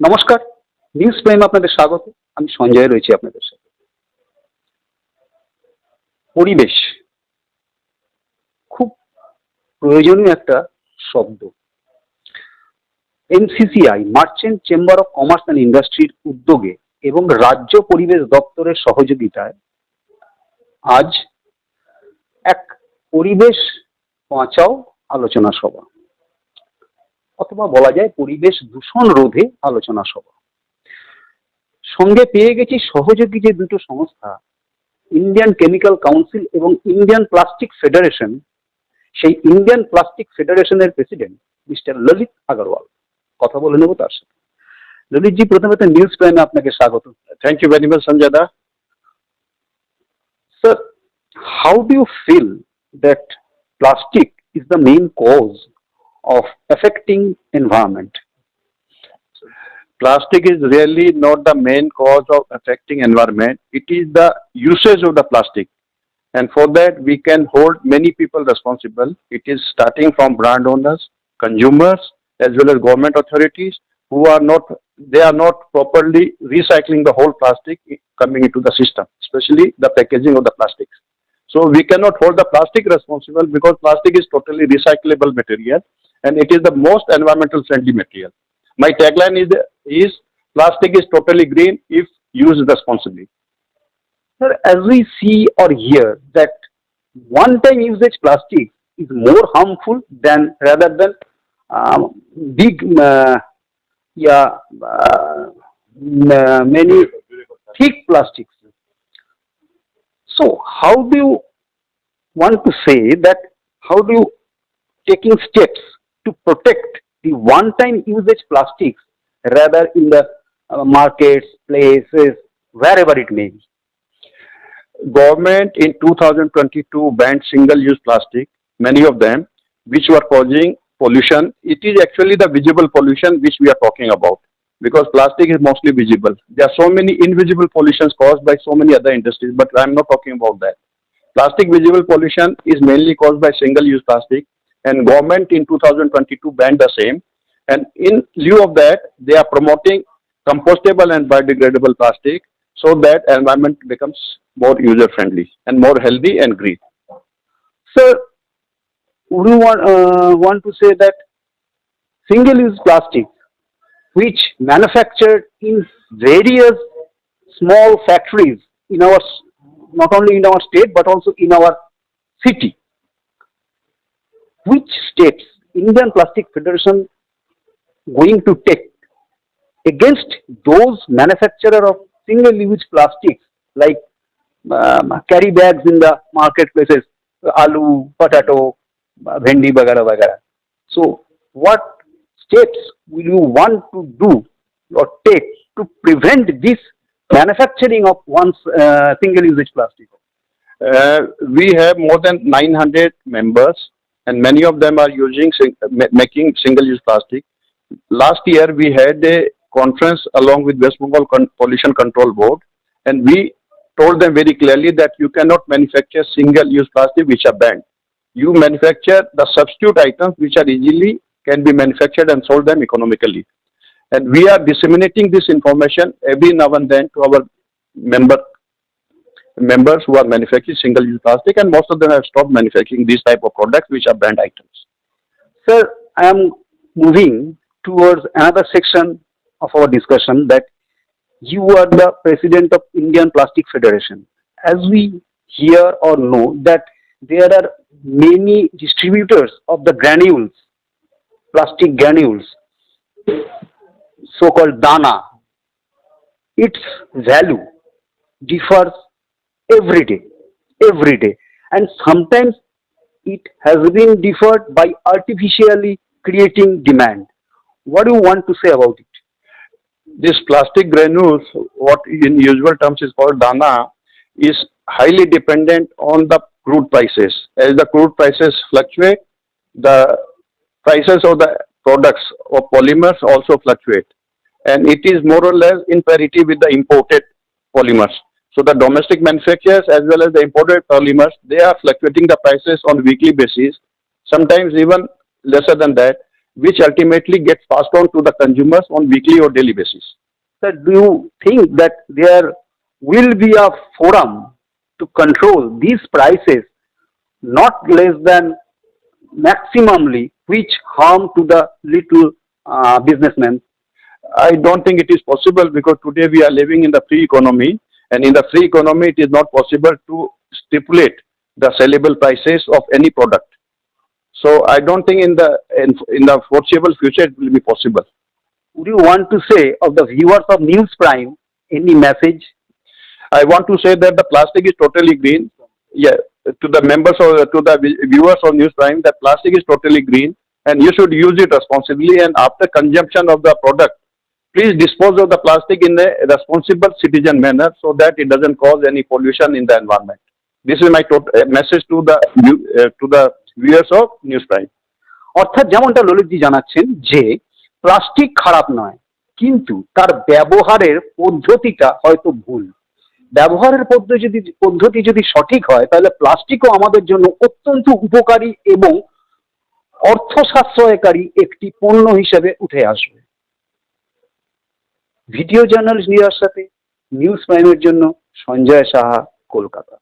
নমস্কার news prime আপনাদের স্বাগত। আমি সঞ্জয় রয়েছি আপনাদের সাথে। পরিবেশ। খুব প্রয়োজনীয় একটা শব্দ। NCCI merchant chamber of commerce and ইন্ডাস্ট্রির উদ্যোগে এবং রাজ্য পরিবেশ দপ্তরের সহযোগিতায় আজ এক পরিবেশ বাঁচাও আলোচনা সভা। অথবা বলা যায় পরিবেশ দূষণ রোধে আলোচনা সভা। সঙ্গে পেয়ে গেছি সহযোগী যে দুটো সংস্থা ইন্ডিয়ান কেমিক্যাল কাউন্সিল এবং ইন্ডিয়ান প্লাস্টিক ফেডারেশন সেই ইন্ডিয়ান প্লাস্টিক ফেডারেশনের প্রেসিডেন্ট মিস্টার ললিত আগরওয়াল কথা বলে নেব তার সাথে। ললিতজি প্রথমে তো নিউজ প্রাইমে আপনাকে স্বাগত। Thank you very much, Sanjay da. Sir, how do you feel that plastic is the main cause of affecting environment? Plastic is really not the main cause of affecting environment. It is the usage of the plastic. And for that, we can hold many people responsible. It is starting from brand owners, consumers, as well as government authorities who are not, they are not properly recycling the whole plastic coming into the system, especially the packaging of the plastics. So we cannot hold the plastic responsible because plastic is totally recyclable material and it is the most environmental friendly material. My tagline is, is plastic is totally green if used responsibly. Sir, as we see or hear that one-time usage plastic is more harmful than rather than um, big, uh, yeah, uh, many thick plastics. So how do you want to say that, how do you taking steps to protect the one-time usage plastics rather in the uh, markets, places, wherever it may be? Government in 2022 banned single-use plastic, many of them, which were causing pollution. It is actually the visible pollution which we are talking about because plastic is mostly visible. There are so many invisible pollutions caused by so many other industries, but I'm not talking about that. Plastic visible pollution is mainly caused by single-use plastic and government in 2022 banned the same. And in lieu of that, they are promoting compostable and biodegradable plastic so that environment becomes more user friendly and more healthy and green. Sir, would you want, uh, want to say that single-use plastic, which manufactured in various small factories in our, not only in our state but also in our city, which steps Indian Plastic Federation going to take against those manufacturer of single-use plastics like um, carry bags in the marketplaces, aloo, potato, bhendi, vagara, vagara. So, what steps will you want to do or take to prevent this manufacturing of one's uh, single-use plastic? Uh, we have more than 900 members and many of them are using sing- uh, making single use plastic. Last year we had a conference along with west bengal Con- pollution control board. And we told them very clearly that you cannot manufacture single use plastic which are banned. You manufacture the substitute items which are easily can be manufactured and sold them economically. And we are disseminating this information every now and then to our member members who are manufacturing single-use plastic and most of them have stopped manufacturing these type of products which are banned items. Sir, I am moving towards another section of our discussion that you are the president of Indian Plastic Federation. As we hear or know that there are many distributors of the granules, plastic granules, so-called dana. Its value differs every day, every day. And sometimes it has been deferred by artificially creating demand. What do you want to say about it? This plastic granules, what in usual terms is called dana, is highly dependent on the crude prices. As the crude prices fluctuate, the prices of the products or polymers also fluctuate. And it is more or less in parity with the imported polymers. So the domestic manufacturers as well as the imported polymers, they are fluctuating the prices on weekly basis, sometimes even lesser than that. which ultimately gets passed on to the consumers on weekly or daily basis. Sir, do you think that there will be a forum to control these prices not less than maximally which harm to the little uh, businessmen? I don't think it is possible because today we are living in the free economy and in the free economy it is not possible to stipulate the sellable prices of any product. So I don't think in the in, in the foreseeable future it will be possible. Would you want to say of the viewers of News Prime any message? I want to say that the plastic is totally green. Yeah, to the members or to the viewers of News Prime, that plastic is totally green and you should use it responsibly and after consumption of the product, please dispose of the plastic in a responsible citizen manner so that it doesn't cause any pollution in the environment. This is my uh, message to the uh, to the viewers of News Prime. অর্থাৎ যেমনটা ললিতজি জানাচ্ছেন যে plastic খারাপ নয় কিন্তু তার ব্যবহারের পদ্ধতিটা হয়তো ভুল ব্যবহারের পদ্ধতি যদি পদ্ধতি যদি সঠিক হয় তাহলে প্লাস্টিকও আমাদের জন্য অত্যন্ত উপকারী এবং অর্থ সাশ্রয়কারী একটি পণ্য হিসেবে উঠে আসবে ভিডিও জার্নালিস্ট নিরার সাথে নিউজ প্রাইমের জন্য সঞ্জয় সাহা কলকাতা।